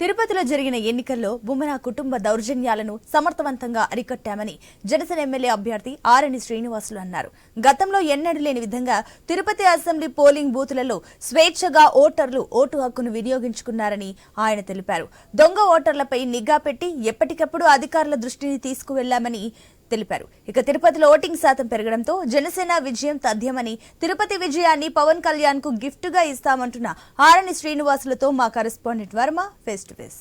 తిరుపతిలో జరిగిన ఎన్నికల్లో బుమ్రా కుటుంబ దౌర్జన్యాలను సమర్థవంతంగా అరికట్టామని జనసేన ఎమ్మెల్యే అభ్యర్థి ఆరణి శ్రీనివాసులు అన్నారు. గతంలో ఎన్నడూ లేని విధంగా తిరుపతి అసెంబ్లీ పోలింగ్ బూతులలో స్వేచ్ఛగా ఓటర్లు ఓటు హక్కును వినియోగించుకున్నారని ఆయన తెలిపారు. దొంగ ఓటర్లపై నిఘా పెట్టి ఎప్పటికప్పుడు అధికారుల దృష్టిని తీసుకువెళ్ళామని తెలిపారు. ఇక తిరుపతిలో ఓటింగ్ శాతం పెరగడంతో జనసేన విజయం తథ్యమని తిరుపతి విజయాన్ని పవన్ కళ్యాణ్కు గిఫ్ట్గా ఇస్తామంటున్న ఆరణి శ్రీనివాసులతో మా correspondent Varma face to face.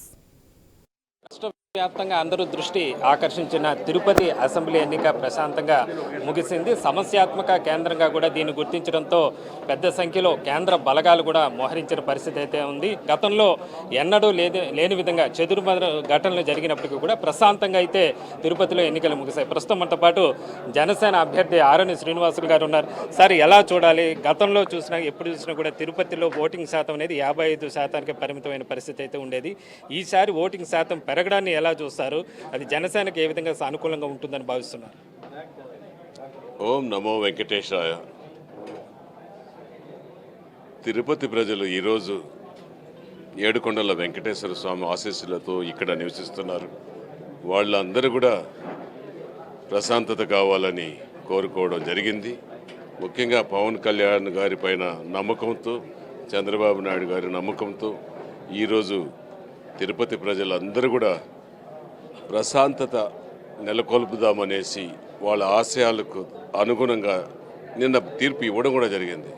వ్యాప్తంగా అందరూ దృష్టి ఆకర్షించిన తిరుపతి అసెంబ్లీ ఎన్నిక ప్రశాంతంగా ముగిసింది. సమస్యాత్మక కేంద్రంగా కూడా దీన్ని గుర్తించడంతో పెద్ద సంఖ్యలో కేంద్ర బలగాలు కూడా మోహరించిన పరిస్థితి అయితే ఉంది. గతంలో ఎన్నడూ లేని లేని విధంగా చెదురు ఘటనలు జరిగినప్పటికీ కూడా ప్రశాంతంగా అయితే తిరుపతిలో ఎన్నికలు ముగిశాయి. ప్రస్తుతం మనతో పాటు జనసేన అభ్యర్థి ఆరణి శ్రీనివాసులు గారు ఉన్నారు. సార్ ఎలా చూడాలి? గతంలో చూసినా ఎప్పుడు చూసినా కూడా తిరుపతిలో ఓటింగ్ శాతం అనేది యాభై ఐదు శాతానికి పరిమితమైన పరిస్థితి అయితే ఉండేది. ఈసారి ఓటింగ్ శాతం పెరగడాన్ని ఎలా చూస్తారు? అది జనసేనకు ఏ విధంగా సానుకూలంగా ఉంటుందని భావిస్తున్నారు? ఓం నమో వెంకటేశాయ. తిరుపతి ప్రజలు ఈరోజు ఏడుకొండల వెంకటేశ్వర స్వామి ఆశీస్సులతో ఇక్కడ నివసిస్తున్నారు. వాళ్ళందరూ కూడా ప్రశాంతత కావాలని కోరుకోవడం జరిగింది. ముఖ్యంగా పవన్ కళ్యాణ్ గారి పైన నమ్మకంతో చంద్రబాబు నాయుడు గారి నమ్మకంతో ఈరోజు తిరుపతి ప్రజలందరూ కూడా ప్రశాంతత నెలకొల్పుదామనేసి వాళ్ళ ఆశయాలకు అనుగుణంగా నిన్న తీర్పు ఇవ్వడం కూడా జరిగింది.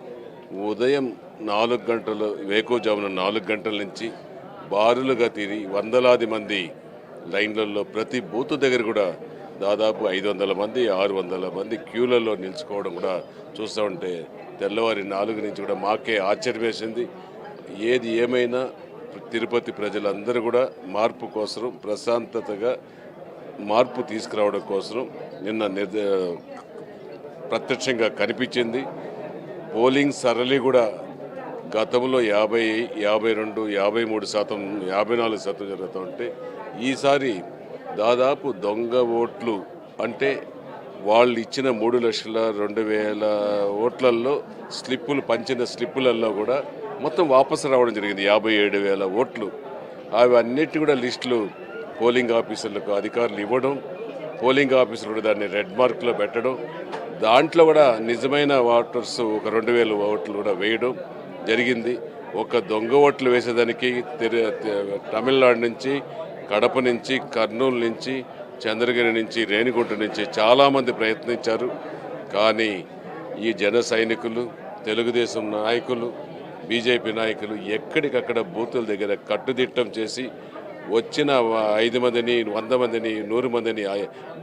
ఉదయం నాలుగు గంటలు వేకోజామున నాలుగు గంటల నుంచి బారులుగా తీరి వందలాది మంది లైన్లలో ప్రతి బూత్ దగ్గర కూడా దాదాపు ఐదు వందల మంది ఆరు వందల మంది క్యూలలో నిలుచుకోవడం కూడా చూస్తూ ఉంటే తెల్లవారి నాలుగు నుంచి కూడా మాకే ఆశ్చర్యం వేసింది ఏది ఏమైనా తిరుపతి ప్రజలందరూ కూడా మార్పు కోసం ప్రశాంతతగా మార్పు తీసుకురావడం కోసం నిన్న ప్రత్యక్షంగా కనిపించింది. పోలింగ్ సరళి కూడా గతంలో యాభై యాభై రెండు యాభై మూడు శాతం యాభై నాలుగు శాతం జరుగుతూ ఉంటే ఈసారి దాదాపు దొంగ ఓట్లు అంటే వాళ్ళు ఇచ్చిన మూడు లక్షల రెండు వేల ఓట్లల్లో స్లిప్పులు పంచిన స్లిప్పులలో కూడా మొత్తం వాపసు రావడం జరిగింది. యాభై ఏడు వేల ఓట్లు. అవి అన్నిటి కూడా లిస్టులు పోలింగ్ ఆఫీసర్లకు అధికారులు ఇవ్వడం పోలింగ్ ఆఫీసర్లు కూడా దాన్ని రెడ్ మార్క్లో పెట్టడం దాంట్లో కూడా నిజమైన ఓటర్స్ ఒక రెండు వేల ఓట్లు కూడా వేయడం జరిగింది. ఒక దొంగ ఓట్లు వేసేదానికి తె- తమిళనాడు నుంచి కడప నుంచి కర్నూలు నుంచి చంద్రగిరి నుంచి రేణిగుంట నుంచి చాలామంది ప్రయత్నించారు. కానీ ఈ జన సైనికులు తెలుగుదేశం నాయకులు బీజేపీ నాయకులు ఎక్కడికక్కడ బూతుల దగ్గర కట్టుదిట్టం చేసి వచ్చిన ఐదు మందిని వంద మందిని నూరు మందిని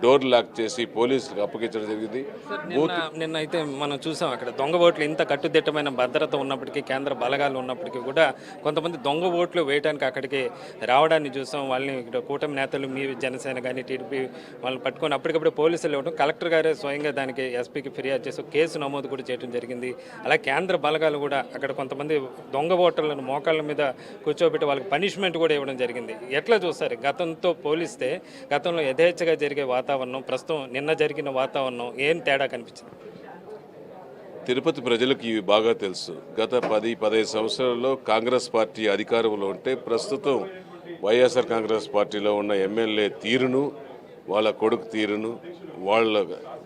డోర్ లాక్ చేసి పోలీసులకు అప్పగించడం జరిగింది. నిన్న అయితే మనం చూసాం అక్కడ దొంగ ఓట్లు ఇంత కట్టుదిట్టమైన భద్రత ఉన్నప్పటికీ కేంద్ర బలగాలు ఉన్నప్పటికీ కూడా కొంతమంది దొంగ ఓట్లు వేయడానికి అక్కడికి రావడాన్ని చూసాం. వాళ్ళని ఇక్కడ కూటమి నేతలు మీ జనసేన కానీ టీడీపీ వాళ్ళని పట్టుకొని అప్పటికప్పుడు పోలీసులు ఇవ్వడం కలెక్టర్ గారే స్వయంగా దానికి ఎస్పీకి ఫిర్యాదు చేసి కేసు నమోదు కూడా చేయడం జరిగింది. అలా కేంద్ర బలగాలు కూడా అక్కడ కొంతమంది దొంగ ఓటర్లను మోకాళ్ళ మీద కూర్చోబెట్టి వాళ్ళకి పనిష్మెంట్ కూడా ఇవ్వడం జరిగింది. ఎట్లా చూస్తారు? గతంతో పోలిస్తే గతంలో యథేచ్ఛగా జరిగే వాతావరణం ప్రస్తుతం నిన్న జరిగిన వాతావరణం ఏం తేడా కనిపించింది? తిరుపతి ప్రజలకు ఇవి బాగా తెలుసు. గత పది పదహైదు సంవత్సరాల్లో కాంగ్రెస్ పార్టీ అధికారంలో ఉంటే ప్రస్తుతం వైఎస్ఆర్ కాంగ్రెస్ పార్టీలో ఉన్న ఎమ్మెల్యే తీరును వాళ్ళ కొడుకు తీరును వాళ్ళ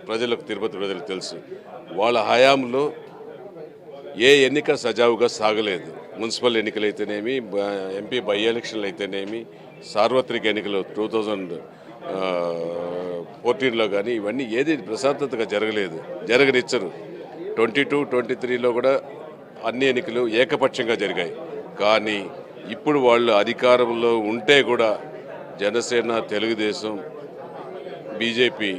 ప్రజలకు తిరుపతి ప్రజలకు తెలుసు. వాళ్ళ హయాంలో ఏ ఎన్నిక సజావుగా సాగలేదు. మున్సిపల్ ఎన్నికలు అయితేనేమి బ- ఎంపీ బై ఎలక్షన్లు అయితేనేమి సార్వత్రిక ఎన్నికలు టూ థౌజండ్ ఫోర్టీన్లో కానీ ఇవన్నీ ఏది ప్రశాంతతగా జరగలేదు జరగనిచ్చరు. ట్వంటీ టూ ట్వంటీ త్రీలో కూడా అన్ని ఎన్నికలు ఏకపక్షంగా జరిగాయి. కానీ ఇప్పుడు వాళ్ళు అధికారంలో ఉంటే కూడా జనసేన తెలుగుదేశం బీజేపీ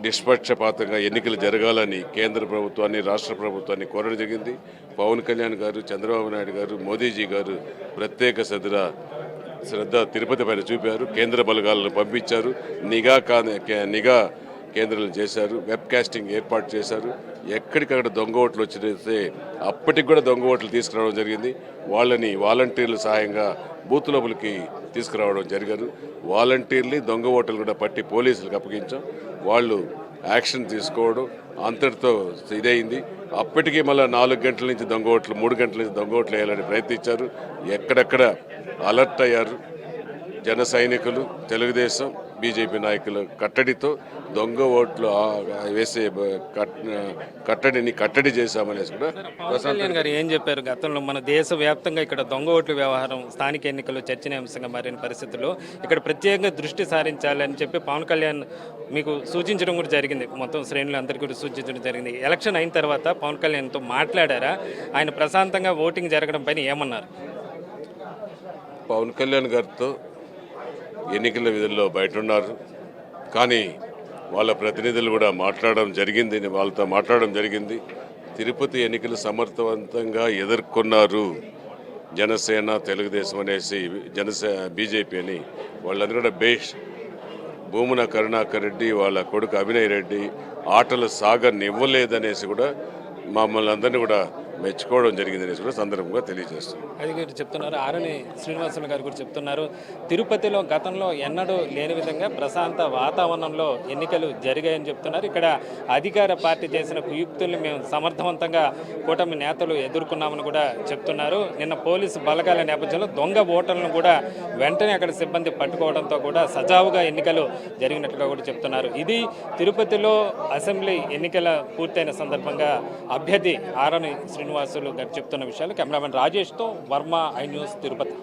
నిష్పక్షపాతంగా ఎన్నికలు జరగాలని కేంద్ర ప్రభుత్వాన్ని రాష్ట్ర ప్రభుత్వాన్ని కోరడం జరిగింది. పవన్ కళ్యాణ్ గారు చంద్రబాబు నాయుడు గారు మోదీజీ గారు ప్రత్యేక శ్రద్ధ శ్రద్ధ తిరుపతి పైన చూపారు. కేంద్ర బలగాలను పంపించారు. నిఘా కా- నిఘా కేంద్రాలు చేశారు. వెబ్ కాస్టింగ్ ఏర్పాటు చేశారు. ఎక్కడికక్కడ దొంగ ఓట్లు వచ్చినైతే అప్పటికి కూడా దొంగ ఓట్లు తీసుకురావడం జరిగింది. వాళ్ళని వాలంటీర్ల సహాయంగా బూత్ లోపలికి తీసుకురావడం జరిగారు. వాలంటీర్లు దొంగ ఓట్లు కూడా పట్టి పోలీసులకు అప్పగించాం. వాళ్ళు యాక్షన్ తీసుకోవడం అంతటితో ఇదైంది. అప్పటికే మళ్ళీ నాలుగు గంటల నుంచి దొంగోట్లు మూడు గంటల నుంచి దొంగోట్లు వేయాలని ప్రయత్నించారు. ఎక్కడెక్కడ అలర్ట్ అయ్యారు జన సైనికులు తెలుగుదేశం బీజేపీ నాయకుల కట్టడితో దొంగ ఓట్లు వేసే కట్టడిని కట్టడి చేశామనేసి కూడా కళ్యాణ్ గారు ఏం చెప్పారు? గతంలో మన దేశ వ్యాప్తంగా ఇక్కడ దొంగ ఓట్ల వ్యవహారం స్థానిక ఎన్నికల్లో చర్చనీయాంశంగా మారిన పరిస్థితుల్లో ఇక్కడ ప్రత్యేకంగా దృష్టి సారించాలని చెప్పి పవన్ కళ్యాణ్ మీకు సూచించడం కూడా జరిగింది. మొత్తం శ్రేణులు అందరికీ కూడా సూచించడం జరిగింది. ఎలక్షన్ అయిన తర్వాత పవన్ కళ్యాణ్తో మాట్లాడారా? ఆయన ప్రశాంతంగా ఓటింగ్ జరగడం పైన ఏమన్నారు? పవన్ కళ్యాణ్ గారితో ఎన్నికల విధుల్లో బయట ఉన్నారు కానీ వాళ్ళ ప్రతినిధులు కూడా మాట్లాడడం జరిగింది. వాళ్ళతో మాట్లాడడం జరిగింది. తిరుపతి ఎన్నికలు సమర్థవంతంగా ఎదుర్కొన్నారు. జనసేన తెలుగుదేశం అనేసి జనసే బీజేపీ అని వాళ్ళందరూ కూడా బేష్. భూమున కరుణాకర్ రెడ్డి వాళ్ళ కొడుకు అభినయ్ రెడ్డి ఆటలు సాగనివ్వలేదనేసి కూడా మమ్మల్ని అందరినీ కూడా మెచ్చుకోవడం జరిగిందనేసి కూడా సందర్భంగా తెలియజేస్తున్నాం. అది మీరు చెప్తున్నారు. ఆరని శ్రీనివాసులు గారు కూడా చెప్తున్నారు. తిరుపతిలో గతంలో ఎన్నడూ లేని విధంగా ప్రశాంత వాతావరణంలో ఎన్నికలు జరిగాయని చెప్తున్నారు. ఇక్కడ అధికార పార్టీ చేసిన కుయుక్తుల్ని మేము సమర్థవంతంగా కూటమి నేతలు ఎదుర్కొన్నామని కూడా చెప్తున్నారు. నిన్న పోలీసు బలగాల నేపథ్యంలో దొంగ ఓటర్లను కూడా వెంటనే అక్కడ సిబ్బంది పట్టుకోవడంతో కూడా సజావుగా ఎన్నికలు జరిగినట్లుగా కూడా చెప్తున్నారు. ఇది తిరుపతిలో అసెంబ్లీ ఎన్నికల పూర్తయిన సందర్భంగా అభ్యర్థి ఆరణి శ్రీనివాసులు గారు చెప్తున్న విషయాలు. కెమెరామెన్ రాజేష్తో వర్మ ఐ న్యూస్ తిరుపతి.